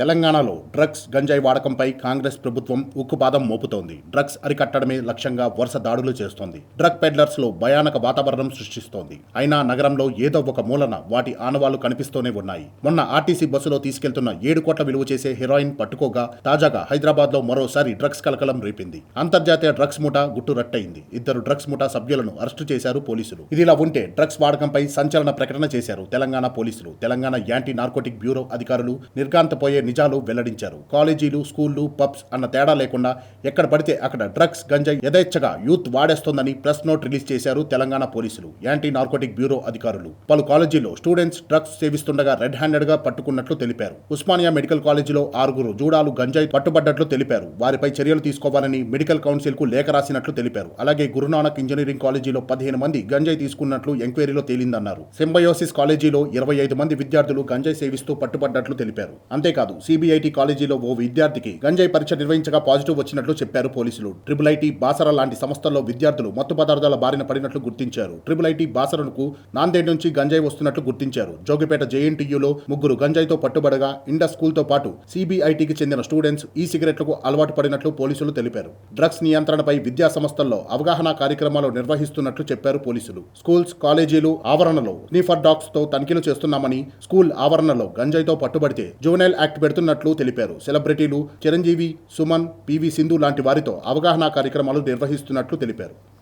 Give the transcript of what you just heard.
తెలంగాణలో డ్రగ్స్ గంజాయి వాడకంపై కాంగ్రెస్ ప్రభుత్వం ఉక్కుపాదం మోపుతోంది. డ్రగ్స్ అరికట్టడమే లక్ష్యంగా వరుస దాడులు చేస్తోంది. డ్రగ్ పెడ్లర్స్లో భయానక వాతావరణం సృష్టిస్తోంది. అయినా నగరంలో ఏదో ఒక మూలన వాటి ఆనవాళ్ళు కనిపిస్తూనే ఉన్నాయి. మొన్న ఆర్టీసీ బస్సులో తీసుకెళ్తున్న ఏడు కోట్ల విలువ చేసే హెరాయిన్ పట్టుకోగా తాజాగా హైదరాబాద్లో మరోసారి డ్రగ్స్ కలకలం రేపింది. అంతర్జాతీయ డ్రగ్స్ ముఠా గుట్టు రట్టయింది. ఇద్దరు డ్రగ్స్ ముఠా సభ్యులను అరెస్టు చేశారు పోలీసులు. ఇదిలా ఉంటే డ్రగ్స్ వాడకంపై సంచలన ప్రకటన చేశారు తెలంగాణ పోలీసులు. తెలంగాణ యాంటీ నార్కోటిక్ బ్యూరో అధికారులు నిర్గాంతపోయే నిజాలు వెల్లడించారు. కాలేజీలు స్కూళ్ళు పబ్స్ అన్న తేడా లేకుండా ఎక్కడ పడితే అక్కడ డ్రగ్స్ గంజాయి యథేచ్ఛగా యూత్ వాడేస్తోందని ప్రెస్ నోట్ రిలీజ్ చేశారు తెలంగాణ పోలీసులు యాంటీ నార్కోటిక్ బ్యూరో అధికారులు. పలు కాలేజీల్లో స్టూడెంట్స్ డ్రగ్స్ సేవిస్తుండగా రెడ్ హ్యాండెడ్గా పట్టుకున్నట్లు తెలిపారు. ఉస్మానియా మెడికల్ కాలేజీలో ఆరుగురు జూడాలు గంజాయి పట్టుబడ్డట్లు తెలిపారు. వారిపై చర్యలు తీసుకోవాలని మెడికల్ కౌన్సిల్కు లేఖ రాసినట్లు తెలిపారు. అలాగే గురునానక్ ఇంజనీరింగ్ కాలేజీలో పదిహేను మంది గంజాయి తీసుకున్నట్లు ఎంక్వైరీలో తేలిందన్నారు. సింబయోసిస్ కాలేజీలో ఇరవై ఐదు మంది విద్యార్థులు గంజాయి సేవిస్తూ పట్టుబడ్డట్లు తెలిపారు. అంతేకాదు సిబిఐటి కాలేజీలో ఓ విద్యార్థికి గంజాయి పరీక్ష నిర్వహించగా పాజిటివ్ వచ్చినట్లు చెప్పారు పోలీసులు. ట్రిపుల్ ఐటీ బాసర లాంటి సంస్థల్లో విద్యార్థులు మత్తు పదార్థాల బారిన పడినట్లు గుర్తించారు. ట్రిపుల్ ఐటీ బాసరకు నాందేడ్ నుంచి గంజాయి వస్తున్నట్లు గుర్తించారు. జోగిపేట జేఎన్టీయూలో ముగ్గురు గంజాయితో పట్టుబడగా ఇండస్ స్కూల్తో పాటు సిబిఐటికి చెందిన స్టూడెంట్స్ ఈ సిగరెట్లకు అలవాటు పడినట్లు పోలీసులు తెలిపారు. డ్రగ్స్ నియంత్రణపై విద్యా సంస్థల్లో అవగాహన కార్యక్రమాలు నిర్వహిస్తున్నట్లు చెప్పారు పోలీసులు. స్కూల్స్ కాలేజీలు ఆవరణలో స్నీఫర్ డాగ్స్తో తనిఖీలు చేస్తున్నామని స్కూల్ ఆవరణలో గంజాయితో పట్టుబడితే జూనైల్ యాక్ట్ పెడుతున్నట్లు తెలిపారు. సెలబ్రిటీలు చిరంజీవి సుమన్ పివి సింధు లాంటి వారితో అవగాహన కార్యక్రమాలు నిర్వహిస్తున్నట్లు తెలిపారు.